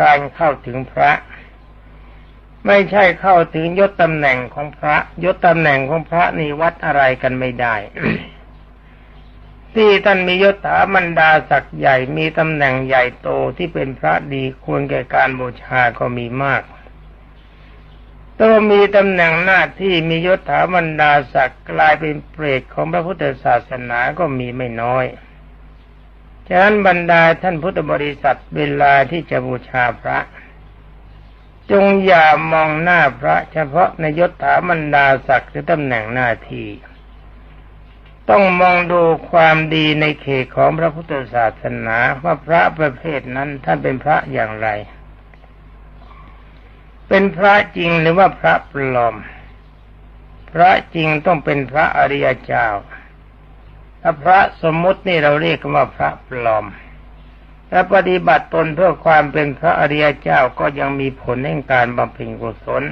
การเข้าถึงพระ ไม่ใช่เข้าถึงยศตำแหน่งของพระ ยศตำแหน่งของพระนี่วัดอะไรกันไม่ได้ ที่ท่านมียศถาบรรดาศักดิ์ใหญ่มีตำแหน่งใหญ่โตที่เป็นพระดีควรแก่การบูชาก็มีมากตัวมีตำแหน่งหน้าที่มียศถาบรรดาศักดิ์กลายเป็นเปรตของพระพุทธศาสนาก็มีไม่น้อย ฉะนั้นบรรดาท่านพุทธบริษัทเวลาที่จะบูชาพระ จงอย่ามองหน้าพระ เฉพาะในยศถาบรรดาศักดิ์หรือตำแหน่งหน้าที่ ต้องมองดูความดีในเขตของพระพุทธศาสนาว่าพระประเภทนั้นท่านเป็นพระอย่างไร เป็นพระจริงหรือว่าพระปลอม พระจริงต้องเป็นพระอริยเจ้าถ้า พระสมมุตินี่เราเรียกว่าพระปลอมถ้าปฏิบัติตนเพื่อความเป็นพระอริยเจ้าก็ยังมีผลแห่งการบำเพ็ญกุศล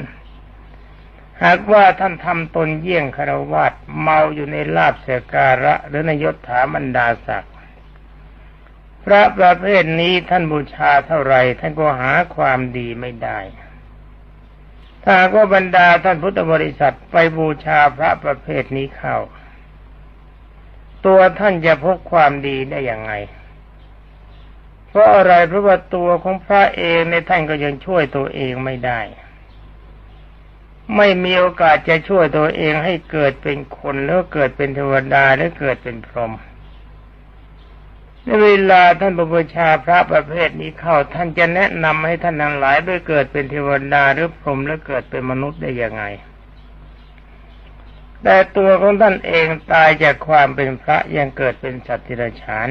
หากว่าท่านทำตนเยี่ยงคารวะเมาอยู่ในลาบเสการะ หรือในยศถาบรรดาศักดิ์พระประเภทนี้ท่านบูชาเท่าไรท่านก็หาความดีไม่ได้ ถ้าก็บรรดาท่านพุทธบริษัทไปบูชาพระประเภทนี้เข้า ตัวท่านจะพบความดีได้อย่างไง เพราะอะไรเพราะว่าตัวของพระเองในท่านก็ยังช่วยตัวเองไม่ได้ ไม่มีโอกาสจะช่วยตัวเองให้เกิดเป็นคนหรือเกิดเป็นเทวดาหรือเกิดเป็นพรหมในเวลาท่านบูชาพระประเภทนี้เข้าท่านจะแนะนำให้ท่านทั้งหลายด้เกิดเป็นเทวดาหรือพรหมหรือเกิดเป็นมนุษย์ได้ยังไง แต่ตัวของท่านเองตายจากความเป็นพระยังเกิดเป็นสัตว์ทิรฉาน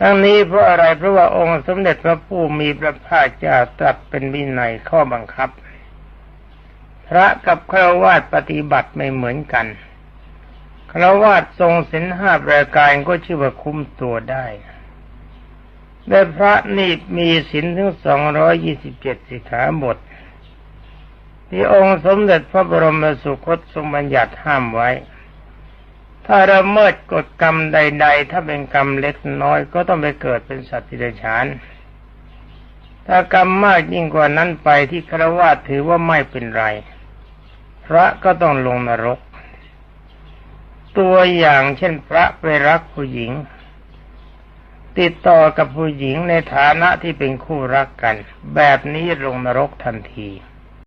ทั้งนี้เพราะอะไรเพราะว่าองค์สมเด็จพระผู้มีพระภาคเจ้าตรัสเป็นวินัยข้อบังคับ พระกับฆราวาสปฏิบัติไม่เหมือนกันฆราวาสทรงศีลห้าประการก็ชื่อว่าคุ้มตัวได้แต่พระนี่มีศีลถึงสองร้อยยี่สิบเจ็ดสิกขาบท ที่องค์สมเด็จพระบรมสุคตทรงบัญญัติห้ามไว้ ถ้าเราเมิดกฎกรรมใด ๆ ถ้าเป็นกรรมเล็กน้อยก็ต้องไปเกิดเป็นสัตว์ที่เดชานถ้ากรรมมากยิ่งกว่านั้นไปที่ครวาถือว่าไม่เป็นไร พระก็ต้องลงนรก ตัวอย่างเช่นพระไปรักผู้หญิง ติดต่อกับผู้หญิงในฐานะที่เป็นคู่รักกัน แบบนี้ลงนรกทันที